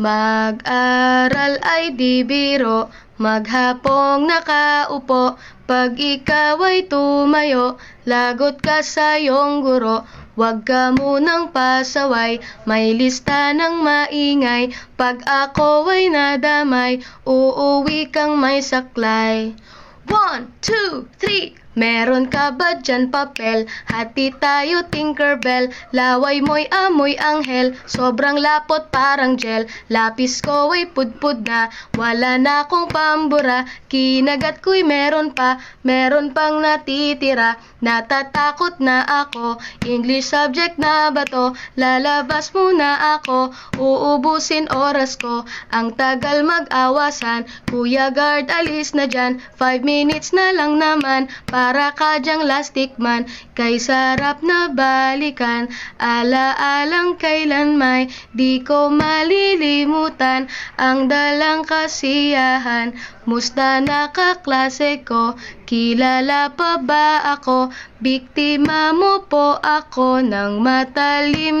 Mag-aral ay di biro, maghapong nakaupo, pag ikaw ay tumayo, lagot ka sa iyong guro. Huwag ka munang pasaway, may lista ng maingay, pag ako ay nadamay, uuwi kang may saklay. One, two, three! Meron ka ba dyan papel? Hati tayo Tinkerbell. Laway mo'y amoy anghel. Sobrang lapot parang gel. Lapis ko ay pudpud na. Wala na akong pambura. Kinagat ko'y meron pa. Meron pang natitira. Natatakot na ako. English subject na ba to? Lalabas muna ako. Uubusin oras ko. Ang tagal mag-awasan. Kuya guard alis na dyan. Five minutes na lang naman Para ka dyang lastic man Kay sarap na balikan. Ala-alang kailan may Di ko malilimutan Ang dalang kasiyahan. Musta na kaklase ko Kilala pa ba ako? Biktima mo po ako Ng matalim na